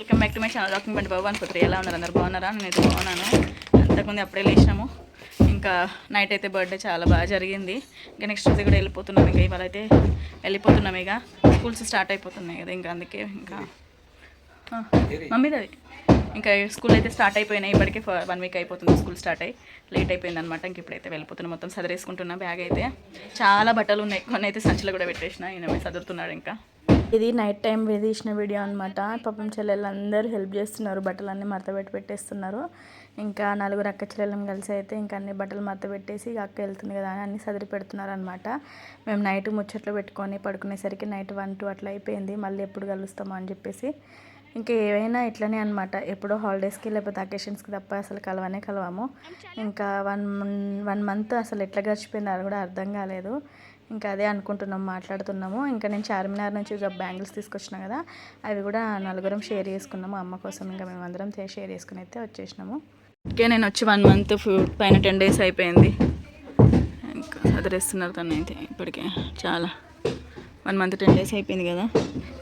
Welcome back to my channel rocking Bandi Babu అనుకుంటారు ఎలా ఉన్నారు? అందరు బాగున్నారా? నేనైతే బాగున్నాను. అంతకుముందు అప్పుడే లేచినాము. ఇంకా నైట్ అయితే బర్త్డే చాలా బాగా జరిగింది. ఇంకా నెక్స్ట్ రోజు కూడా వెళ్ళిపోతున్నాం. ఇంకా ఇవాళ అయితే వెళ్ళిపోతున్నాం ఇక. స్కూల్స్ స్టార్ట్ అయిపోతున్నాయి కదా ఇంకా అందుకే ఇంకా. మమ్మీది అది ఇంకా స్కూల్ అయితే స్టార్ట్ అయిపోయినాయి. ఇప్పటికే వన్ వీక్ అయిపోతుంది. స్కూల్ స్టార్ట్ అయ్యి లేట్ అయిపోయింది అనమాట ఇంక ఇప్పుడైతే వెళ్ళిపోతున్నాం. మొత్తం సదరేసుకుంటున్నా బ్యాగ్ అయితే. చాలా బట్టలు ఉన్నాయి. కొన్ని అయితే సంచిలో కూడా పెట్టేసిన. ఈయన సదురుతున్నాడు ఇంకా. ఇది నైట్ టైం తీసిన వీడియో అనమాట పాపం చెల్లెళ్ళందరూ హెల్ప్ చేస్తున్నారు బట్టలన్నీ మడత పెట్టి పెట్టేస్తున్నారు. ఇంకా నలుగురు అక్క చెల్లెళ్ళం కలిసి అయితే ఇంకా అన్ని బట్టలు మడత పెట్టేసి అక్క వెళ్తుంది కదా అని అన్ని సదిరి పెడుతున్నారు అనమాట మేము నైట్ ముచ్చట్లు పెట్టుకొని పడుకునేసరికి నైట్ వన్ టూ అట్లా అయిపోయింది. మళ్ళీ ఎప్పుడు కలుస్తామో అని చెప్పేసి. ఇంకా ఏవైనా ఇట్లనే అనమాట ఎప్పుడో హాలిడేస్కి లేకపోతే అకేషన్స్కి తప్ప అసలు కలవనే కలవాము. ఇంకా వన్ వన్ మంత్ అసలు ఎట్లా గడిచిపోయిందో అది కూడా అర్థం కాలేదు. ఇంకా అదే అనుకుంటున్నాం మాట్లాడుతున్నాము. ఇంకా నేను చార్మినార్ నుంచి ఇక బ్యాంగిల్స్ తీసుకొచ్చిన కదా అవి కూడా నలుగురం షేర్ చేసుకున్నాము. అమ్మ కోసం ఇంకా మేమందరం అందరం షేర్ చేసుకుని అయితే వచ్చేసినాము. ఓకే నేను వచ్చి వన్ మంత్ పైన టెన్ డేస్ అయిపోయింది. ఇంకా అదరేస్తున్నారు తను అయితే ఇప్పటికే చాలా. వన్ మంత్ టెన్ డేస్ అయిపోయింది కదా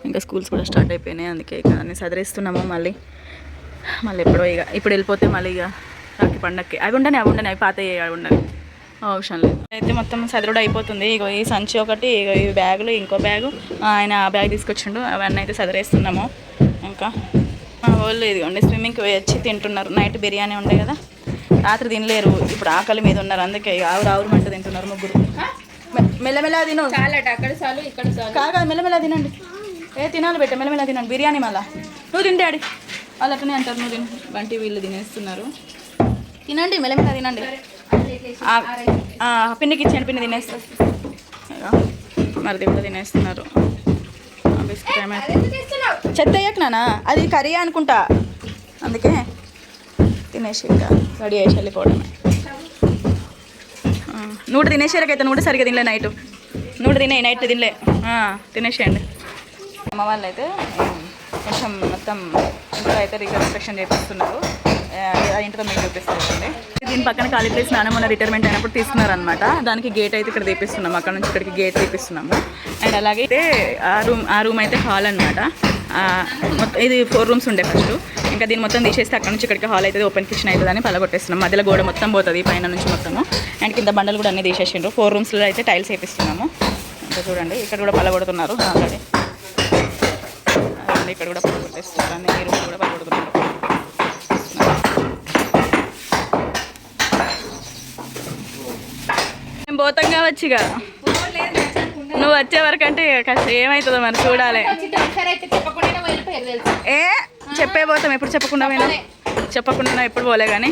ఇంకా స్కూల్స్ కూడా స్టార్ట్ అయిపోయినాయి అందుకే ఇక అన్ని సదరేస్తున్నాము మళ్ళీ. మళ్ళీ ఎప్పుడో ఇక ఇప్పుడు వెళ్ళిపోతే మళ్ళీ ఇక రాఖీ పండక్కి. అవి ఉండని అవి ఉండని అవి పాత అవి ఉండని. అవసరం లేదు. అయితే మొత్తం సదరుడు అయిపోతుంది. ఇగో ఈ సంచి ఒకటి ఇగో ఈ బ్యాగులు ఇంకో బ్యాగు. ఆయన ఆ బ్యాగ్ తీసుకొచ్చిండు. అవన్నీ అయితే సదరేస్తున్నాము. ఇంకా మా వాళ్ళు ఇదిగోండి స్విమ్మింగ్కి పోయి వచ్చి తింటున్నారు. నైట్ బిర్యానీ ఉండే కదా. రాత్రి తినలేరు. ఇప్పుడు ఆకలి మీద ఉన్నారు. అందుకే ఇక ఆవురు ఆవురు మంట తింటున్నారు ముగ్గురు. మె- మెల్లమెల్ల తిను. చాలట అక్కడ చాలు ఇక్కడ చాలు. కాగా మెల్లమెల్ల తినండి. ఏ తినాలి బెట్ట మెల్లమెల్ల తినండి. బిర్యానీ మళ్ళా. నువ్వు తింటే ఆడి వాళ్ళు అట్లనే అంటారు నువ్వు తిను. వంటి వీళ్ళు తినేస్తున్నారు. తినండి మెల్లమెల్ల తినండి. పిన్నికి ఇచ్చాను పిన్ని తినేస్తారు మరి మరిది కూడా తినేస్తున్నారు. బిస్కెట్ ఏమైనా చెత్త అయ్యాక నానా అది కర్రీ అనుకుంటా. అందుకే తినేసి ఇంకా రెడీ చేసి వెళ్ళిపోవడమే. నూట తినేసేరకైతే నూట సరిగ్గా తినలే నైట్. నూట తినే నైట్ తినలే. తినేసేయండి. అమ్మ వాళ్ళు అయితే కొంచెం మొత్తం ఇంట్లో అయితే రికన్స్ట్రక్షన్ చేపిస్తున్నారు. ఇంటితో మీకు చూపిస్తుంది దీని పక్కన ఖాళీ ప్లేస్ నాన్న మొన్న రిటైర్మెంట్ అయినప్పుడు తీసుకున్నారనమాట దానికి గేట్ అయితే ఇక్కడ తీపిస్తున్నాం అక్కడ నుంచి ఇక్కడికి గేట్ తీపిస్తున్నాము అండ్ అలాగే అయితే ఆ రూమ్ ఆ రూమ్ అయితే హాల్ అనమాట మొత్తం ఇది ఫోర్ రూమ్స్ ఉండే ఫస్ట్ ఇంకా దీన్ని మొత్తం తీసేస్తే అక్కడ నుంచి ఇక్కడికి హాల్ అయితే ఓపెన్ కిచెన్ అవుతుంది అని పలగొట్టేస్తున్నాం మధ్యలో గోడ మొత్తం పోతుంది పైన నుంచి మొత్తము. అండ్ కింద బండలు కూడా అన్ని తీసేసిండ్రు. ఫోర్ రూమ్స్లో అయితే టైల్స్ వేపిస్తున్నాము. ఇంకా చూడండి ఇక్కడ కూడా పలగొడుతున్నారు ఆల్రెడీ ఇక్కడ కూడా పలగొట్టేస్తున్నారు అన్ని ఈ కూడా పలగొడుతున్నారు మేము పోతాం కావచ్చు నువ్వు వచ్చే వరకు అంటే కష్టం. ఏమవుతుందో మరి చూడాలి. ఏ? చెప్పే పోతాం. ఎప్పుడు చెప్పకుండా పోయినా? చెప్పకుండా ఎప్పుడు పోలే కానీ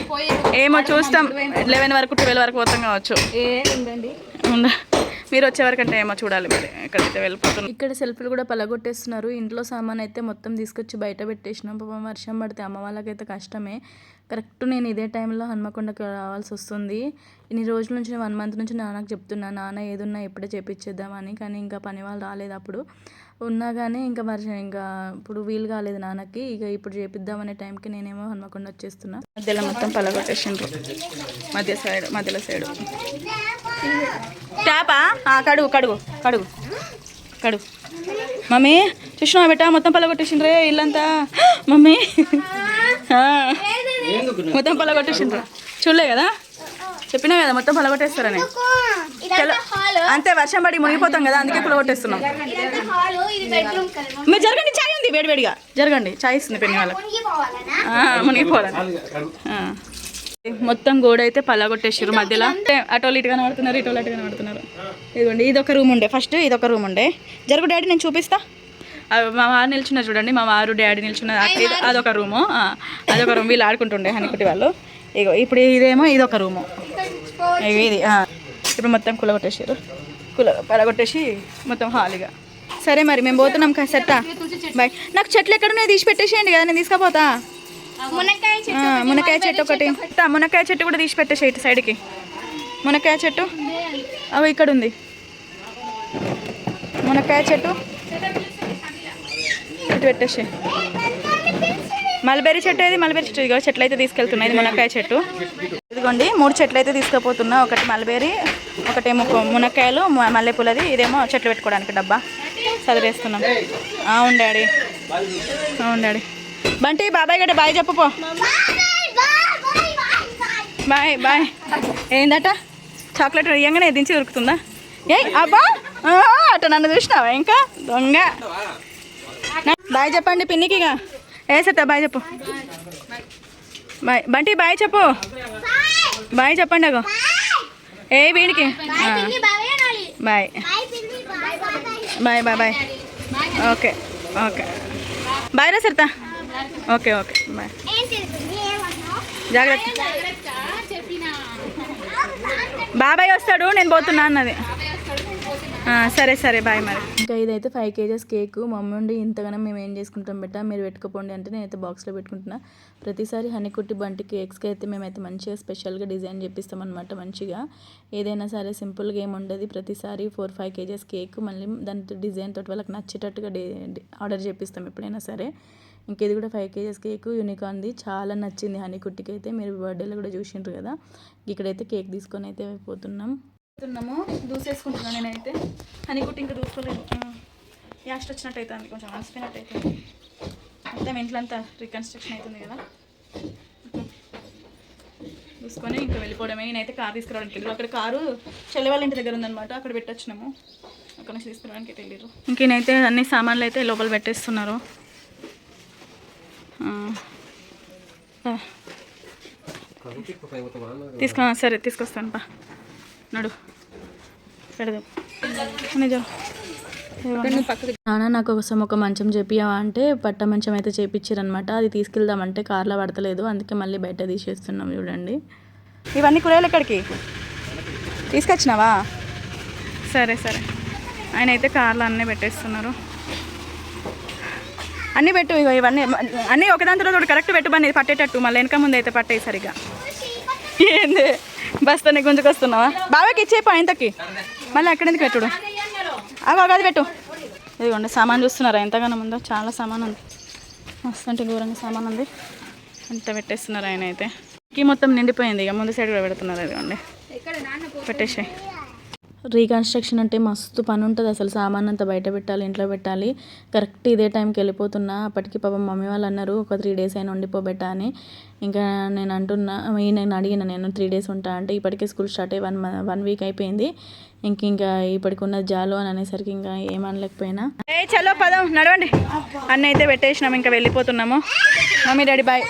ఏమో చూస్తాం. లెవెన్ వరకు ట్వెల్వ్ వరకు పోతాం కావచ్చు. ఏ ఉందండి ఉందా? మీరు వచ్చే వరకు అంటే ఏమో చూడాలి మరి. ఎక్కడైతే వెళ్ళిపోతున్నాం. ఇక్కడ సెల్ఫీలు కూడా పలగొట్టేస్తున్నారు. ఇంట్లో సామాన్ అయితే మొత్తం తీసుకొచ్చి బయట పెట్టేసినాం. పాపం వర్షం పడితే అమ్మ వాళ్ళకైతే కష్టమే. కరెక్ట్ నేను ఇదే టైంలో హన్మకొండకి రావాల్సి వస్తుంది. ఇన్ని రోజుల నుంచి వన్ మంత్ నుంచి నాన్నకు చెప్తున్నా నాన్న ఏదున్నా ఇప్పుడే చేపించేద్దామని కానీ ఇంకా పని వాళ్ళు రాలేదు అప్పుడు. ఉన్నా కానీ ఇంకా మరి ఇంకా ఇప్పుడు వీలు కాలేదు నాన్నకి. ఇక ఇప్పుడు చేపిద్దామనే టైంకి నేనేమో హన్మకొండ వచ్చేస్తున్నా. మధ్యలో మొత్తం పలగొట్టేసిండ్రు. మధ్య సైడ్ మధ్యలో సైడు. ట్యాపా? కడుగు కడుగు కడుగు కడుగు. మమ్మీ చూసినా బెట్ట మొత్తం పలగొట్టేసిండ్రే ఇల్లంతా. మమ్మీ. మొత్తం పలగొట్టేసిండ్రు చూడలే కదా? చెప్పినా కదా మొత్తం పలగొట్టేస్తారని అంతే వర్షం పడి మునిగిపోతాం కదా అందుకే పలగొట్టేస్తున్నాం మీరు జరగండి చాయ్ ఉంది వేడివేడిగా. జరగండి చాయ్ ఇస్తుంది పెన్ని వాళ్ళకి. ఆ, మునిగిపోవాలని? ఆ. మొత్తం గోడ అయితే పలగొట్టేసారు మధ్యలో. అంటే అటోలు ఇటు కనబడుతున్నారు ఇటోలు అటు కనబడుతున్నారు. ఇదిగోండి ఇది ఒక రూమ్ ఉండే ఫస్ట్ ఇది ఒక రూమ్ ఉండే. జరుగు డాడీ నేను చూపిస్తా. మా వారు నిల్చున్న చూడండి మా వారు డాడీ నిల్చున్న అదొక రూము. అదొక రూమ్. వీళ్ళు ఆడుకుంటుండే హనికుటి వాళ్ళు. ఇగో ఇప్పుడు ఇదేమో ఇదొక రూము. ఇగో ఇది. ఇప్పుడు మొత్తం కులగొట్టేసారు కుల పలగొట్టేసి మొత్తం హాలీగా సరే మరి మేము పోతున్నాం సెట్టా? బాయ్. నాకు చెట్లు ఎక్కడున్నాయి తీసి పెట్టేసేయండి కదా నేను తీసుకుపోతా. మునక్కాయ చెట్టు ఒకటి మునక్కాయ చెట్టు కూడా తీసి పెట్టేసి ఇటు సైడ్కి. మునక్కాయ చెట్టు? అవి ఇక్కడ ఉంది మునక్కాయ చెట్టు? ఇటు పెట్టేసి. మల్బెరీ చెట్టు ఏది? మల్బెరీ చెట్టు. ఇదిగో చెట్లు అయితే తీసుకెళ్తున్నాయి. ఇది మునక్కాయ చెట్టు. ఇదిగోండి మూడు చెట్లు అయితే తీసుకుపోతున్నా. ఒకటి మల్బెరీ ఒకటేమో మునక్కాయలు మల్లెపూలది. ఇదేమో చెట్లు పెట్టుకోవడానికి డబ్బా. చదివేస్తున్నాం. అవును డాడీ. అవును డాడీ. బంటి బాబాయ్ గడ్డ బాయ్ చెప్పుపో బాయ్ బాయ్. ఏందట? చాక్లెట్ రియంగానే దించి దొరుకుతుందా ఏ అబ్బా! అట్ట అట నన్ను చూసినావా ఇంకా? దొంగ. బాయ్ చెప్పండి పిన్నికిగా. ఏ సత్తా బాయ్ చెప్పు. బాయ్. బంటి బాయ్ చెప్పు. బాయ్ చెప్పండి అగో. ఏ వీడికి? Bye bye bye. Bye okay okay. Bye రా సరితా. Okay okay. బాయ్. జాగ్రత్త. బాబాయ్ వస్తాడు నేను పోతున్నా అన్నది. సరే సరే బాయ్ మరి. ఇంకా ఇదైతే ఫైవ్ కేజెస్ కేక్. మమ్మీ ఉండి ఇంతగానో మేము ఏం చేసుకుంటాం బెట్ట మీరు పెట్టుకోపోండి అంటే నేనైతే బాక్స్లో పెట్టుకుంటున్నా. ప్రతిసారి హనీ కుట్టి బంటి కేక్స్కి అయితే మేమైతే మంచిగా స్పెషల్గా డిజైన్ చేపిస్తాం అనమాట మంచిగా. ఏదైనా సరే సింపుల్గా ఏమి ఉండదు ప్రతిసారి ఫోర్ ఫైవ్ కేజెస్ కేక్ మళ్ళీ దాని డిజైన్ తోటి వాళ్ళకి నచ్చేటట్టుగా ఆర్డర్ చేపిస్తాం ఎప్పుడైనా సరే. ఇంకేది కూడా ఫైవ్ కేజెస్ కేక్ యూనికార్న్ది చాలా నచ్చింది హనీ కుట్టికి అయితే మీరు బర్త్డేలో కూడా చూసిండ్రు కదా. ఇక్కడైతే కేక్ తీసుకొని అయితే పోతున్నాం. పోతున్నాము దూసేసుకుంటున్నాను నేనైతే. హనీ కుట్టి ఇంకా దూసుకోలేదు. యాస్ట్ వచ్చినట్టు అవుతుంది కొంచెం అలసిపోయినట్టు అవుతుంది మొత్తం ఇంట్లో అంతా రికన్స్ట్రక్షన్ అవుతుంది కదా. చూసుకొని ఇంకా వెళ్ళిపోవడమే. నేనైతే కార్ తీసుకురావడానికి వెళ్ళి అక్కడ కారు చెల్లె వాళ్ళ ఇంటి దగ్గర ఉందన్నమాట. అక్కడ పెట్టొచ్చినాము. అక్కడ నుంచి తీసుకురావడానికి అయితే వెళ్ళారు. ఇంక నేనైతే అన్ని సామాన్లు అయితే లోపల పెట్టేస్తున్నారు. తీసుకో సరే తీసుకొస్తాను పా. నడు. పెడదాం. నాన్న నాకు కోసం ఒక మంచం చేపియవా అంటే పట్ట మంచం అయితే చేపించారనమాట అది తీసుకెళ్దామంటే కార్లో పడతలేదు. అందుకే మళ్ళీ బయట తీసేస్తున్నాం చూడండి. ఇవన్నీ కూరగాయలు ఎక్కడికి? తీసుకొచ్చినావా? సరే సరే. ఆయన అయితే కార్లో అన్నీ పెట్టేస్తున్నారు. అన్నీ పెట్టు ఇగో ఇవన్నీ. అన్నీ ఒకదాని తర్వాత కరెక్ట్ పెట్టు పని పట్టేటట్టు. మళ్ళీ వెనక ముందు అయితే పట్టాయి సరిగా ఏంది? బస్తాని గుంజుకొస్తున్నావా బాబాకి ఇచ్చేపో ఇంతకి. మళ్ళీ అక్కడ ఎందుకు పెట్టుడు? అగో అది పెట్టు. ఇదిగోండి సామాన్ చూస్తున్నారా? ఎంతగానో ఉందో చాలా సామాన్ ఉంది. మస్తు అంటే ఘోరంగా సామాన్ ఉంది. అంత పెట్టేస్తున్నారు ఆయన అయితే? కీ మొత్తం నిండిపోయింది. ఇక ముందు సైడ్ కూడా పెడుతున్నారు ఇదిగోండి. పెట్టేసాయి. రీకన్స్ట్రక్షన్ అంటే మస్తు పని ఉంటుంది అసలు సామాన్ అంతా బయట పెట్టాలి ఇంట్లో పెట్టాలి. కరెక్ట్ ఇదే టైంకి వెళ్ళిపోతున్నా. అప్పటికి పాపం మమ్మీ వాళ్ళు అన్నారు ఒక త్రీ డేస్ అయినా ఉండిపోబెట్టా అని. ఇంకా నేను అంటున్నా నేను అడిగిన నేను త్రీ డేస్ ఉంటా అంటే ఇప్పటికే స్కూల్ స్టార్ట్ అయ్యి వన్ వన్ వీక్ అయిపోయింది. ఇంక ఇంకా ఇప్పటికి ఉన్న జాలు అని అనేసరికి ఇంకా ఏమనలేకపోయినా ఏ చలో పదం నడవండి. అన్న అయితే పెట్టేసినాం ఇంకా వెళ్ళిపోతున్నాము. Mummy daddy bye.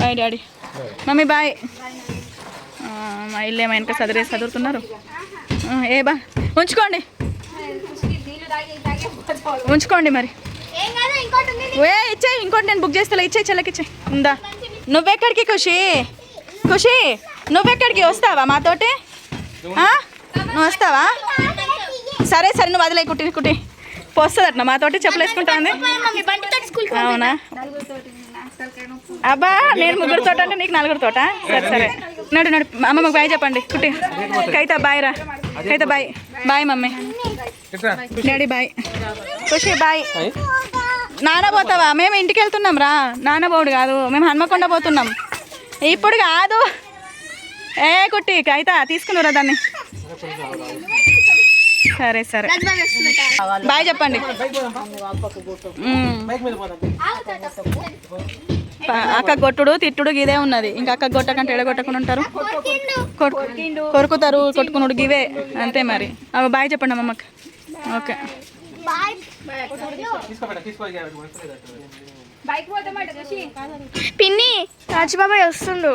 Bye daddy. Mummy bye. మా ఇల్లు ఏమో వెనక చదువుతున్నారు ఏ బా. ఉంచుకోండి. ఉంచుకోండి మరి. ఏ ఇచ్చేయి ఇంకోటి నేను బుక్ చేస్తా ఇచ్చే చెల్లకి ఇచ్చే ఉందా? నువ్వెక్కడికి ఖుషి? ఖుషి నువ్వెక్కడికి? వస్తావా మాతోటి? నువ్వు వస్తావా? సరే సరే నువ్వు వదిలే కుట్టి కుట్టి. వస్తుంది అట్లా మాతోటి? చెప్పులు వేసుకుంటా ఉంది. అవునా? అబ్బా నేను ముగ్గురు తోట అంటే నీకు నలుగురు తోట? సరే సరే. నడు నడు. అమ్మమ్మకి బాయ్ చెప్పండి. కుట్టి. కైతా బాయ్ రా. Kaitha bye. Bye mummy. Daddy bye. Khushi bye. నాన్న పోతావా? మేము ఇంటికి వెళ్తున్నాం రా. నాన్న పోడు కాదు. మేము హన్మకొండ పోతున్నాం. ఇప్పుడు కాదు. ఏ కుట్టి కైతా తీసుకున్నారా దాన్ని. సరే సరే. బాయ్ చెప్పండి. అక్క కొట్టుడు తిట్టుడు ఇదే ఉన్నది. ఇంకా అక్క కొట్టకంటే ఎడ కొట్టకుండా ఉంటారు? కొట్టు- కొరుకుతారు కొట్టుకున్నాడు గివే. అంతే మరి. అవి బాయ్ చెప్పండి అమ్మమ్మకి ఓకే. పిన్ని రాజుబాబాయ్ వస్తుండు.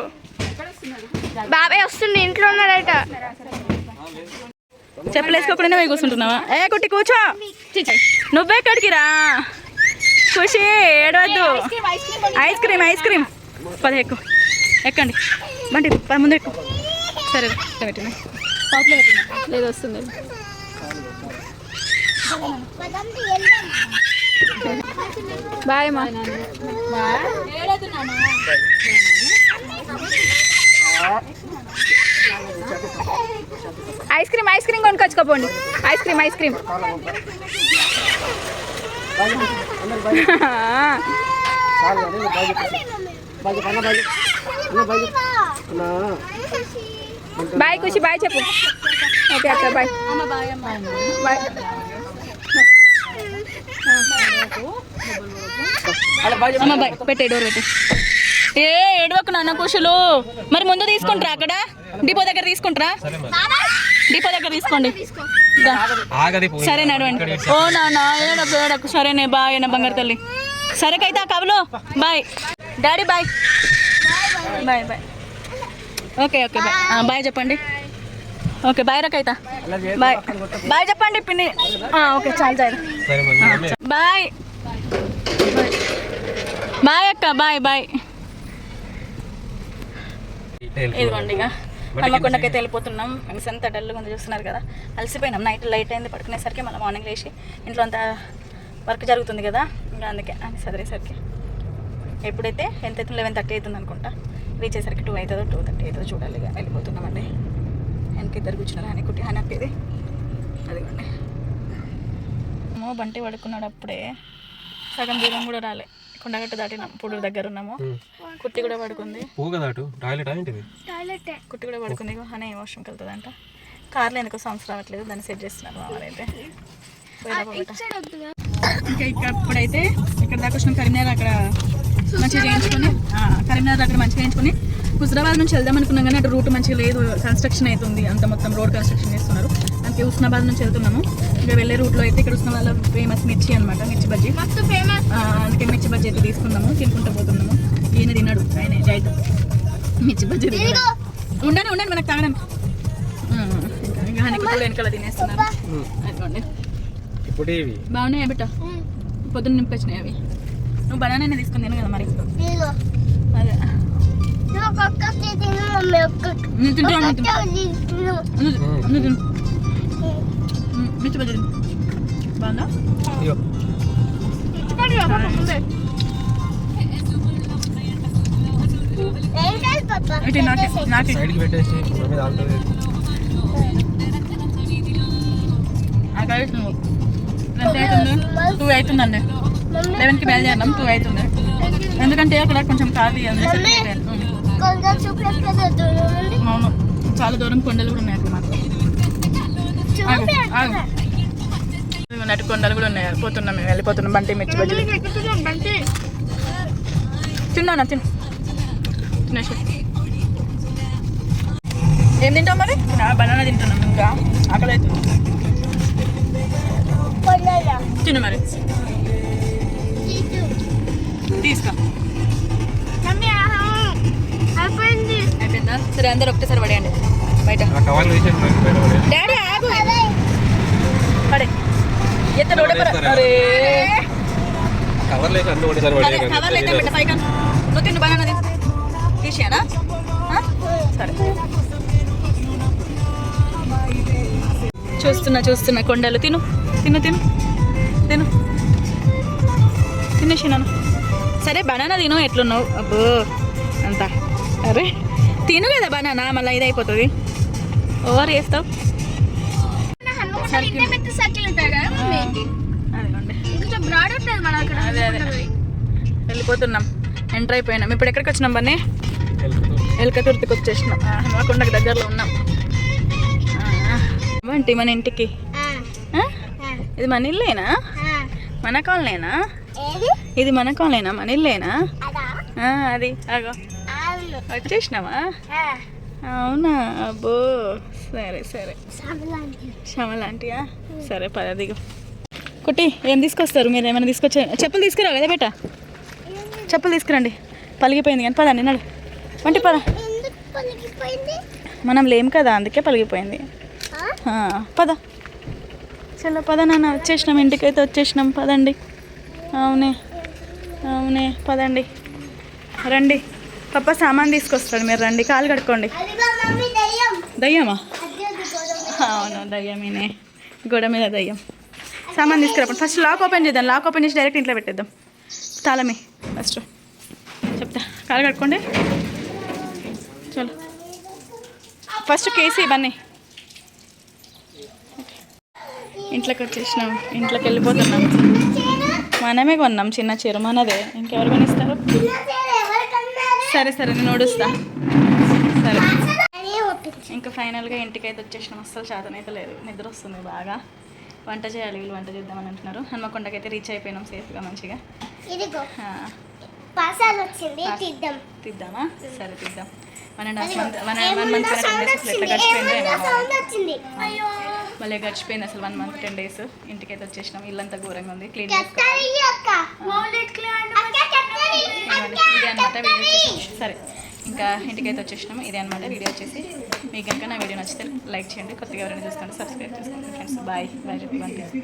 బాబాయ్ వస్తుండు ఇంట్లో ఉన్నాడట. చెప్పులు వేసుకోకుండా పోయి కూర్చుంటున్నావా? ఏ కుట్టి కూర్చో. నువ్వే ఎక్కడికి రా. ఖుషి ఏడవద్దు. Ice cream ice cream. పద ఎక్కు. ఎక్కండి. బండి పద ముందు ఎక్కు. సరే ఇట్లా పెట్టినా. పాపలో పెట్టినా. లేదు వస్తుంది. బాయ్ మా ice cream ice cream కొనుక్కొచ్చుకోపోండి ice cream ice cream. Bye Khushi bye చెప్పు. ఓకే అక్క బాయ్. బాయ్. అమ్మ బాయ్. పెట్టే డోర్ పెట్టే. ఏ ఏడవకు నాన్న కుషులు. మరి ముందు తీసుకుంటారా అక్కడ? డిపో దగ్గర తీసుకుంటారా? డిపో దగ్గర తీసుకోండి. సరే నడవండి. ఓ నాన్న ఏడకు ఏడకు సరేనే బాయ్ నా బంగారు తల్లి. సరే Kaitha కబలో bye. Daddy bye. Bye bye. Okay okay bye. ఆ, బాయ్ చెప్పండి. ఓకే బాయ్ రకైతా. బాయ్. బాయ్ చెప్పండి పిన్ని. ఆ, ఓకే చాలు చాలు. బాయ్. బాయ్ అక్క బాయ్ బాయ్. ఇదిగోండి ఇక వెళ్ళిపోతున్నాం. ఫ్రెండ్స్ అంతా డల్గా ఉంది చూస్తున్నారు కదా. అలసిపోయినాం. నైట్ లైట్ అయింది. పడుకునేసరికి మళ్ళీ మార్నింగ్ లేచి ఇంట్లో అంతా వర్క్ జరుగుతుంది కదా. ఇంకా అందుకే అని చదివేసరికి ఎప్పుడైతే ఎంత అవుతుంది లెవెన్ థర్టీ అవుతుంది అనుకుంటా. రీచ్ అయ్యేసరికి టూ అవుతుందో టూ థర్టీ అవుతుందో చూడాలి ఇక. వెళ్ళిపోతున్నామండి. వెనక ఇద్దరు కూర్చున్నారు. అని కుట్టి అని అప్పేది అదిగోండి. అమ్మో బంటి పడుకున్నాడు అప్పుడే. సగం దూరం కూడా రాలే. కొండగట్టు దాటినాం. పుడు దగ్గర ఉన్నాము. కుట్టి కూడా పడుకుంది. పో కదా అటు? టాయిలెట్ ఏంటిది? కుట్టి కూడా పడుకుంది. అనే వాష్రూమ్కి వెళ్తుందంట. కార్లో ఎందుకో సాంగ్స్ రావట్లేదు. దాన్ని సెట్ చేస్తున్నారు మామూలైతే ఇంకా ఇక్కడ ఇప్పుడైతే ఇక్కడ దాకా వచ్చిన. కరీంనగర్ అక్కడ మంచిగా చేయించుకొని కరీంనగర్ అక్కడ మంచిగా చేయించుకొని హుజరాబాద్ నుంచి వెళ్దాం అనుకున్నాం కానీ అటు రూట్ మంచిగా లేదు. కన్స్ట్రక్షన్ అవుతుంది. అంత మొత్తం రోడ్ కన్స్ట్రక్షన్ చేస్తున్నారు. హుస్నాబాద్ నుంచి వెళ్తున్నాము. ఇంకా వెళ్ళే రూట్లో అయితే ఇక్కడ హుస్నాబాద్లో ఫేమస్ మిర్చి అనమాట మిర్చి బజ్జీ. ఆ, అందుకే మిర్చి బజ్జీ అయితే తీసుకున్నాము తినుకుంటూ పోతున్నాము. ఈయన తిన్నాడు ఆయన జైత్ మిర్చి బజ్జీ ఉండండి ఉండండి మనకు తాగడానికి. ఇంకా- హనీకి వెనకాల తినేస్తున్నారు. అదిగోండి. ఇప్పుడు ఇవి. బాగున్నాయా బిడ్డ పొద్దున్న నింపుకొచ్చినాయి అవి. నువ్వు బనానా తీసుకుని తిను కదా మరి. అదే. నువ్వు తిను. మిర్చి బజ్జీ తిను బాగుందా ఇగో ఇటు నాకే నాకే సైడ్కి పెట్టేసి మన మీద ఆల్టది ఆ కలిసి నువ్వు ఎంత అవుతుంది టూ అవుతుందండి లెవెన్కి బయలుదేరినాం టూ అవుతుంది ఎందుకంటే అక్కడ కొంచెం ఖాళీ అవును. చాలా దూరం కొండలు కూడా ఉన్నాయి అక్కడ మాకు ఆగు, ఆగు. ఇదిగో నటు కొండలు కూడా ఉన్నాయి. పోతున్నాం మేము వెళ్ళిపోతున్నాం. బంటి మిర్చి బజ్జీ. తిన్నానా? తిను. తినేసి ఏం తింటాం మరి? బనానా తింటున్నాం ఇంకా. ఆకలి అవుతుంది తిను మరి. తీసుకో అయిపోయిందా. సరే అందరు ఒకటేసారి పడేయండి. బయట. డాడీ పడే. అరే. అన్ని ఒకటేసారి పెట్ట పైగా నువ్వు బనానా తిను? సరే. చూస్తున్నా చూస్తున్నా కొండలు. తిను తిను తిను. తిను. తినేసి నాన్న. సరే బనానా తిను ఎట్లున్నావు? అబ్బో అంతా. అరే తిను కదా బనానా మళ్ళీ ఇది అయిపోతుంది ఓవర్ చేస్తావు. అదిగోండి. అదే అదే. వెళ్ళిపోతున్నాం. ఎంటర్ అయిపోయినాం. ఇప్పుడు ఎక్కడికి వచ్చినాం బన్నీ. ఎలకతుర్తికి వచ్చేసినాం. హనుమకొండకి దగ్గరలో ఉన్నాం. ఆ, వంటి మన ఇంటికి? ఆ? ఇది మన ఇల్లేనా? మన కాలనేనా? ఇది మన కాలనేనా? మన ఇల్లేనా? ఆ, అది అగో. వచ్చేసినావా? అవునా? అబ్బో. సరే సరే. శ్యామలాంటియా? సరే పద దిగు. కుట్టి ఏం తీసుకొస్తారు? మీరు ఏమైనా తీసుకొచ్చా చెప్పులు తీసుకురావు కదా బేట? చెప్పులు తీసుకురండి. పలిగిపోయింది కానీ పదండి నడు. వంటి పద. మనం లేం కదా అందుకే పలిగిపోయింది. పద. చలో పద నాన్న వచ్చేసినాం ఇంటికైతే వచ్చేసినాం. పదండి. అవునే అవునే పదండి. రండి. పప్ప సామాన్ తీసుకొస్తాడు మీరు రండి. కాలు కడుక్కోండి. దయ్యమా? అవును దయ్యమీనే. గోడ మీద దయ్యం. సామాన్ తీసుకురాపండి ఫస్ట్ లాక్ ఓపెన్ చేద్దాం. లాక్ ఓపెన్ చేసి డైరెక్ట్ ఇంట్లో పెట్టేద్దాం. తాళమే. ఫస్ట్ చెప్తా. కాలు కట్టుకోండి చలో. ఫస్ట్ కేసీ ఇవన్నీ ఇంట్లోకి వచ్చేసినాం. ఇంట్లోకి వెళ్ళిపోతున్నాం. మనమే కొన్నాం. చిన్న చీర మనదే. ఇంకెవరు కొనిస్తారు? సరే సరే. నేను ఓడుస్తా సరే. ఇంకా ఫైనల్గా ఇంటికి అయితే వచ్చేసినాం. అస్సలు అయితే లేదు. నిద్ర వస్తుంది బాగా. వంట చేయాలి వీళ్ళు వంట చేద్దామని అంటున్నారు. హన్మకొండకి అయితే రీచ్ అయిపోయినాం సేఫ్గా మంచిగా. ఇదిగో ఆ, పాసాలు వచ్చింది తీద్దాం. తీద్దామా? సరే తీద్దాం. One and half month one month ఎట్లా గడిచిపోయిందో మళ్ళీ గడిచిపోయింది అసలు వన్ మంత్ టెన్ డేస్ ఇంటికి అయితే వచ్చేసినాం. ఇల్లంతా ఘోరంగా ఉంది. క్లీన్ ఇదే అనమాట సరే. ఇంకా ఇంటికైతే వచ్చేసినాము. ఇదే అనమాట వీడియో వచ్చేసి. మీకు కనుక నా వీడియో నచ్చితే లైక్ చేయండి కొత్తగా ఎవరైనా చూసుకోండి సబ్స్క్రైబ్ చేసుకోండి ఫ్రెండ్స్ బాయ్ బాయ్ చెప్పి